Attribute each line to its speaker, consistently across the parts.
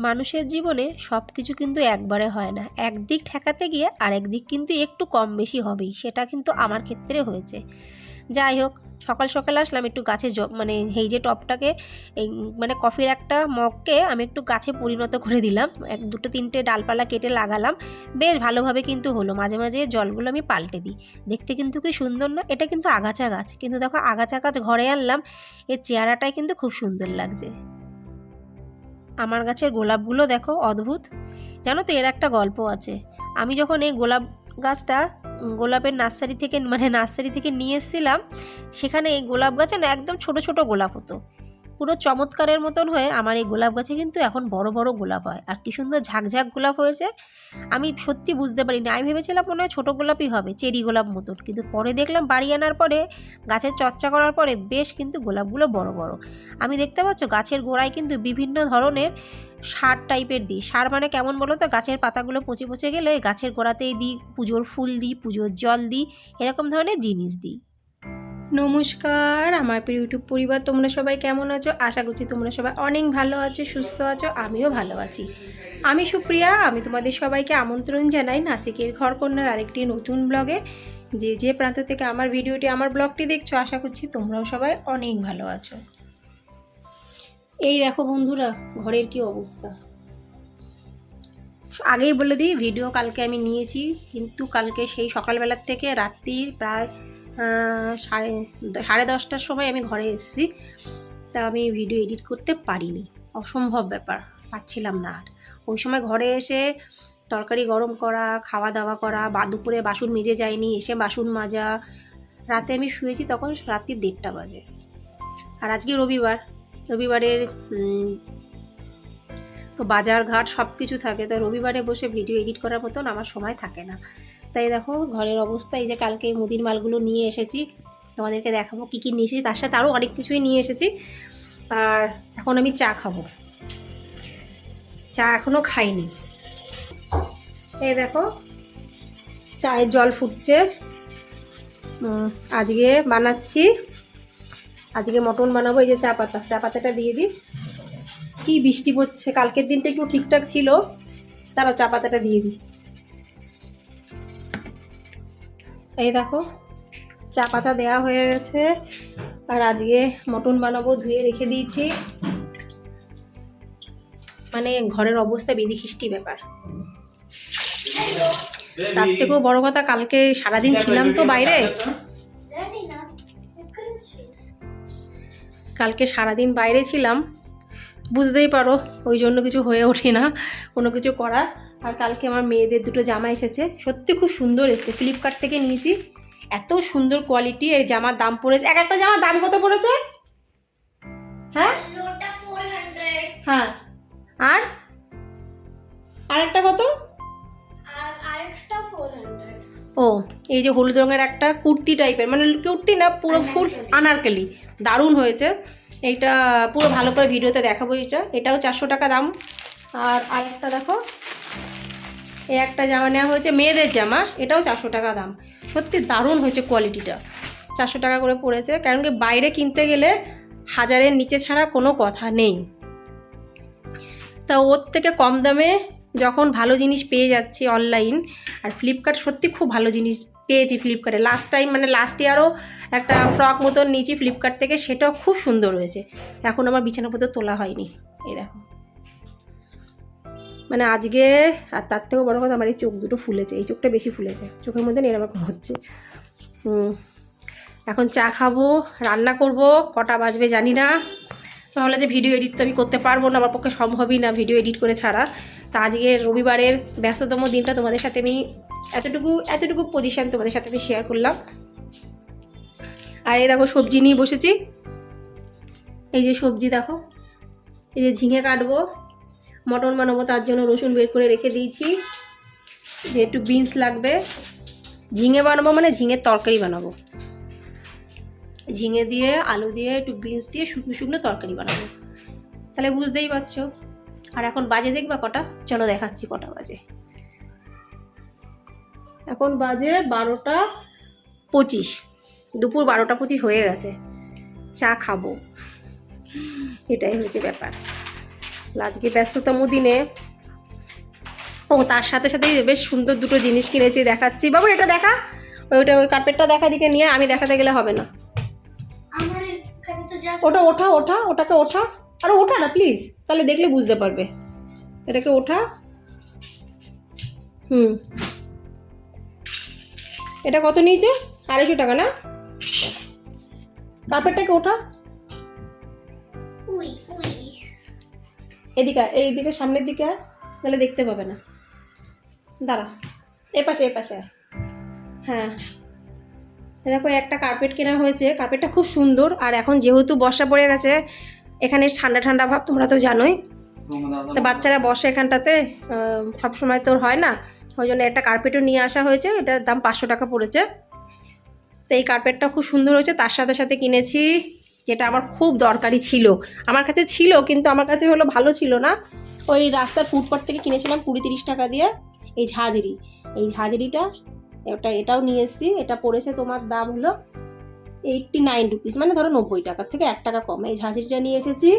Speaker 1: মানুষের জীবনে সব কিছু কিন্তু একবারে হয় না। একদিক ঠেকাতে গিয়ে আরেক দিক কিন্তু একটু কম বেশি হবেই, সেটা কিন্তু আমার ক্ষেত্রে হয়েছে। যাই হোক, সকাল সকাল আসলাম একটু গাছে মানে এই যে টপটাকে, এই মানে কফির একটা মগকে আমি একটু গাছে পরিণত করে দিলাম। এক, দুটো, তিনটে ডালপালা কেটে লাগালাম। বেশ ভালোভাবে কিন্তু হলো। মাঝে মাঝে জলগুলো আমি পাল্টে দিই। দেখতে কিন্তু কি সুন্দর না? এটা কিন্তু আগাছা গাছ। কিন্তু দেখো, আগাছা গাছ ঘরে আনলাম, এর চেহারাটাই কিন্তু খুব সুন্দর লাগছে। আমার গাছের গোলাপগুলো দেখো, অদ্ভুত। জানো তো এর একটা গল্প আছে। আমি যখন এই গোলাপ গাছটা গোলাপের নার্সারি থেকে মানে নার্সারি থেকে নিয়ে এসেছিলাম, সেখানে এই গোলাপ গাছে না একদম ছোট ছোট গোলাপ হতো। পুরো চমৎকারের মতন হয়ে আমার এই গোলাপ গাছে কিন্তু এখন বড় বড় গোলাপ হয়। আর কি সুন্দর ঝাঁকঝাঁক গোলাপ হয়েছে। আমি সত্যি বুঝতে পারিনি। আমি ভেবেছিলাম মনে হয় ছোটো গোলাপই হবে, চেরি গোলাপ মতন। কিন্তু পরে দেখলাম বাড়ি আনার পরে, গাছের চর্চা করার পরে বেশ কিন্তু গোলাপগুলো বড় বড়। আমি দেখতে পাচ্ছ গাছের গোড়ায় কিন্তু বিভিন্ন ধরনের সার টাইপের দিই। সার মানে কেমন বলো তো? গাছের পাতাগুলো পচে পচে গেলে গাছের গোড়াতেই দিই, পুজোর ফুল দিই, পুজোর জল দিই, এরকম ধরনের জিনিস দিই। নমস্কার, আমার প্রিয় ইউটিউব পরিবার, তোমরা সবাই কেমন আছো? আশা করছি তোমরা সবাই অনেক ভালো আছো, সুস্থ আছো, আমিও ভালো আছি। আমি সুপ্রিয়া, আমি তোমাদের সবাইকে আমন্ত্রণ জানাই নাসিকের ঘরকন্যার আরেকটি নতুন ব্লগে। যে যে প্রান্ত থেকে আমার ভিডিওটি, আমার ব্লগটি দেখছ, আশা করছি তোমরাও সবাই অনেক ভালো আছো। এই দেখো বন্ধুরা, ঘরের কি অবস্থা। আগেই বলে দিই, ভিডিও কালকে আমি নিয়েছি, কিন্তু কালকে সেই সকালবেলার থেকে রাত্রির প্রায় সাড়ে সাড়ে দশটার সময় আমি ঘরে এসেছি। তা আমি ভিডিও এডিট করতে পারিনি। অসম্ভব ব্যাপার পাচ্ছিলাম না আর। ওই সময় ঘরে এসে তরকারি গরম করা খাওয়া দাওয়া করা, বা দুপুরে বাসন মেজে যায়নি, এসে বাসন মাজা। রাতে আমি শুয়েছি তখন রাত্রি দেড়টা বাজে। আর আজকে রবিবার। রবিবারের তো বাজার ঘাট সব কিছু থাকে। তো রবিবারে বসে ভিডিও এডিট করার মতন আমার সময় থাকে না। তাই দেখো ঘরের অবস্থা, এই যে কালকে মুদির মালগুলো নিয়ে এসেছি। তোমাদেরকে দেখাবো কী কী নিয়ে এসেছি তার সাথে আরও অনেক কিছুই নিয়ে এসেছি। আর এখন আমি চা খাব। চা এখনও খাইনি। এই দেখো, চায়ের জল ফুটছে। আজকে বানাচ্ছি। আজকে মটন বানাবো, এই যে চা পাতা। চা পাতাটা দিয়ে দিই। কি বৃষ্টি পড়ছে, কালকের দিনটা একটু ঠিকঠাক ছিল। তারও চা পাতাটা দিয়ে দিই। এই দেখো, চা পাতা দেওয়া হয়ে গেছে। আর আজকে মটন বানাবো, ধুয়ে রেখে দিয়েছি। মানে ঘরের অবস্থা বিধিখিষ্টি ব্যাপার। তার থেকেও বড় কথা, কালকে সারাদিন ছিলাম তো বাইরে। কালকে সারাদিন বাইরে ছিলাম। বুঝতেই পারো, ওই জন্য কিছু হয়ে ওঠে না, কোনো কিছু করা। আর কালকে আমার মেয়েদের দুটো জামা এসেছে। সত্যি খুব সুন্দর এসেছে। ফ্লিপকার্ট থেকে নিয়েছি। এত সুন্দর কোয়ালিটি এই জামার দাম পড়েছে। এক একটা জামার দাম কত পড়েছে? হ্যাঁ? হ্যাঁ। আর? আরেকটা কত? ও এই যে হলুদ রঙের একটা কুর্তি টাইপের মানে কুর্তি না পুরো ফুল আনারকলি। দারুণ হয়েছে। এইটা পুরো ভালো করে ভিডিওতে দেখাবো এটা এটাও চারশো টাকা দাম। আর আরেকটা দেখো। এই একটা জামা নেওয়া হয়েছে মেয়েদের জামা, এটাও চারশো টাকা দাম। সত্যি দারুণ হয়েছে কোয়ালিটিটা চারশো টাকা করে পড়েছে, কারণ কি বাইরে কিনতে গেলে হাজারের নিচে ছাড়া কোনো কথা নেই। তা ওর থেকে কম দামে যখন ভালো জিনিস পেয়ে যাচ্ছি অনলাইন আর ফ্লিপকার্ট সত্যি খুব ভালো জিনিস পেয়েছি ফ্লিপকার্টে লাস্ট টাইম মানে লাস্ট ইয়ারও একটা ফ্রক মতন নিয়েছি ফ্লিপকার্ট থেকে, সেটাও খুব সুন্দর হয়েছে। এখন আমার বিছানাপত্র তোলা হয়নি। এই দেখো। মানে আজকে, আর তার থেকেও বড় কথা, আমার এই চোখ দুটো ফুলেছে, এই চোখটা বেশি ফুলেছে, চোখের মধ্যে এরকম হচ্ছে। এখন চা খাব, রান্না করব, কটা বাজবে জানি না। তাহলে যে ভিডিও এডিট তো আমি করতে পারব না, আমার পক্ষে সম্ভবই না ভিডিও এডিট করে ছাড়া। তা আজকে রবিবারের ব্যস্ততম দিনটা তোমাদের সাথে আমি এতটুকু এতটুকু পজিশান তোমাদের সাথে আমি শেয়ার করলাম। আর এই দেখো, সবজি নিয়ে বসেছি। এই যে সবজি দেখো, এই যে ঝিঙে কাটবো। মটন বানাবো, তার জন্য রসুন বের করে রেখে দিয়েছি। যে একটু বিনস লাগবে। ঝিঙে বানাবো মানে ঝিঙের তরকারি বানাবো। ঝিঙে দিয়ে, আলু দিয়ে, একটু বিনস দিয়ে শুকনো শুকনো তরকারি বানাবো। তাহলে বুঝতেই পারছ। আর এখন বাজে দেখবা কটা? চলো দেখাচ্ছি কটা বাজে। এখন বাজে বারোটা পঁচিশ। দুপুর বারোটা পঁচিশ হয়ে গেছে। চা খাব। এটাই হয়েছে ব্যাপার। আজকে ব্যস্ততম দিনে ও তার সাথে সাথে বেশ সুন্দর দুটো জিনিস কিনেছি দেখাচ্ছি। বাবু এটা দেখা। ওইটা ওই কার্পেটটা দেখা দিকে নিয়ে আমি দেখাতে গেলে হবে না। ওটা ওঠা ওঠা ওটাকে ওঠা। আরে ওঠা না প্লিজ তাহলে দেখলে বুঝতে পারবে। এটাকে ওঠা। হুম। এটা কত নিয়েছে? আড়াইশো টাকা না? কার্পেটটাকে ওঠা।
Speaker 2: উই উই।
Speaker 1: এদিকে আয়, এইদিকে সামনের দিকে তাহলে দেখতে পাবে না। দাঁড়া এ পাশে এ পাশে হ্যাঁ। দেখো একটা কার্পেট কেনা হয়েছে। কার্পেটটা খুব সুন্দর আর এখন যেহেতু বর্ষা পড়ে গেছে এখানে ঠান্ডা ঠান্ডা ভাব তোমরা তো জানোই। তো বাচ্চারা বসে এখানটাতে সবসময় তোর হয় না। ওই জন্য একটা কার্পেটও নিয়ে আসা হয়েছে এটার দাম পাঁচশো টাকা পড়েছে। তো এই কার্পেটটা খুব সুন্দর হয়েছে তার সাথে সাথে কিনেছি যেটা আমার খুব দরকারি ছিল। আমার কাছে ছিল কিন্তু আমার কাছে হলো ভালো ছিল না। ওই রাস্তার ফুটপাথ থেকে কিনেছিলাম কুড়ি তিরিশ টাকা দিয়ে এই ঝাঁঝরি। এই ঝাঁঝরিটা, ওটা এটাও নিয়ে এসেছি। এটা পড়েছে তোমার দাম হলো এইটটি নাইন রুপিস মানে ধরো নব্বই টাকার থেকে এক টাকা কম। এই ঝাঁঝরিটা নিয়ে এসেছি।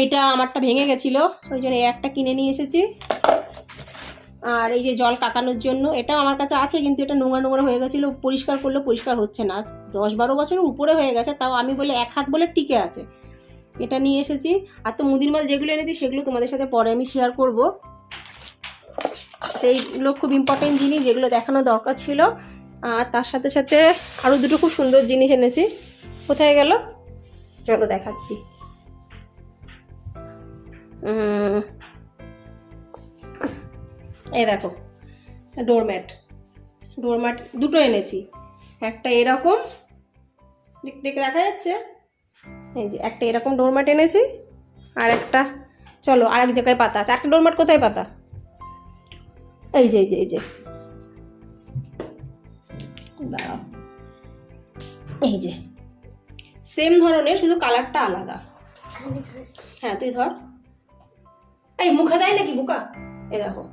Speaker 1: এইটা আমারটা ভেঙে গেছিল, ওই জন্য এই একটা কিনে নিয়ে এসেছি। আর এই যে জল কাকানোর জন্য এটা আমার কাছে আছে, কিন্তু এটা নোংরা নোংরা হয়ে গেছিল, পরিষ্কার করলে পরিষ্কার হচ্ছে না। দশ বারো বছরের উপরে হয়ে গেছে, তাও আমি বলে এক হাত বলে টিকে আছে। এটা নিয়ে এসেছি। আর তো মুদির মাল যেগুলো এনেছি, সেগুলো তোমাদের সাথে পরে আমি শেয়ার করব। সেইগুলো খুব ইম্পর্টেন্ট জিনিস যেগুলো দেখানো দরকার ছিল। আর তার সাথে সাথে আরও দুটো খুব সুন্দর জিনিস এনেছি। কোথায় গেল? চলো দেখাচ্ছি। এই দেখো ডোরম্যাট ডোরম্যাট দুটো এনেছি। একটা এরকম, দেখ- দেখে যাচ্ছে? এই যে, একটা এরকম ডোরম্যাট এনেছি, আর একটা, চলো আর এক জায়গায় পাতা আছে। একটা ডোরম্যাট কোথায় পাতা? এই যে এই যে এই যে। এই যে সেম ধরনের, শুধু কালারটা আলাদা। হ্যাঁ তুই ধর। এই মুখে দেয় নাকি বুকা? এ দেখো।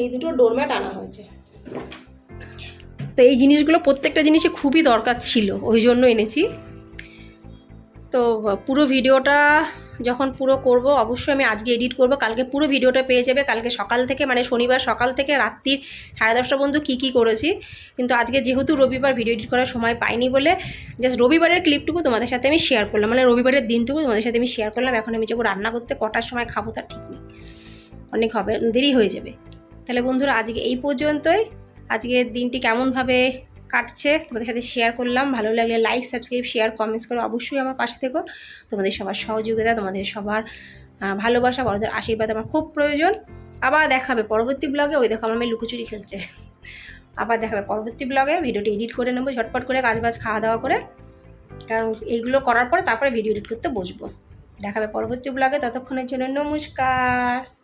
Speaker 1: এই দুটো ডোরম্যাট আনা হয়েছে। তো এই জিনিসগুলো প্রত্যেকটা জিনিসই খুবই দরকার ছিল, ওই জন্য এনেছি। তো পুরো ভিডিওটা যখন পুরো করব, অবশ্যই আমি আজকে এডিট করব। কালকে পুরো ভিডিওটা পেয়ে যাবে। কালকে সকাল থেকে মানে শনিবার সকাল থেকে রাত্রির সাড়ে দশটা পর্যন্ত কী কী করেছি। কিন্তু আজকে যেহেতু রবিবার ভিডিও এডিট করার সময় পাইনি বলে জাস্ট রবিবারের ক্লিপটুকু তোমাদের সাথে আমি শেয়ার করলাম। মানে রবিবারের দিনটুকু তোমাদের সাথে আমি শেয়ার করলাম। এখন আমি যাব রান্না করতে। কটার সময় খাব তার ঠিক নেই। অনেক হবে, দেরি হয়ে যাবে। তাহলে বন্ধুরা আজকে এই পর্যন্তই। আজকের দিনটি কেমনভাবে কাটছে তোমাদের সাথে শেয়ার করলাম। ভালো লাগলে লাইক সাবস্ক্রাইব শেয়ার কমেন্টস করো অবশ্যই আমার পাশে থেকো। তোমাদের সবার সহযোগিতা, তোমাদের সবার ভালোবাসা, বড়দের আশীর্বাদ আমার খুব প্রয়োজন। আবার দেখাবে পরবর্তী ব্লগে ওই দেখো আমার মেয়ে লুকোচুরি খেলছে। আবার দেখাবে পরবর্তী ব্লগে ভিডিওটি এডিট করে নেব, ঝটপট করে কাজ বাজ, খাওয়া দাওয়া করে। কারণ এইগুলো করার পরে তারপরে ভিডিও এডিট করতে বসবো। দেখাবে পরবর্তী ব্লগে ততক্ষণের জন্য নমস্কার।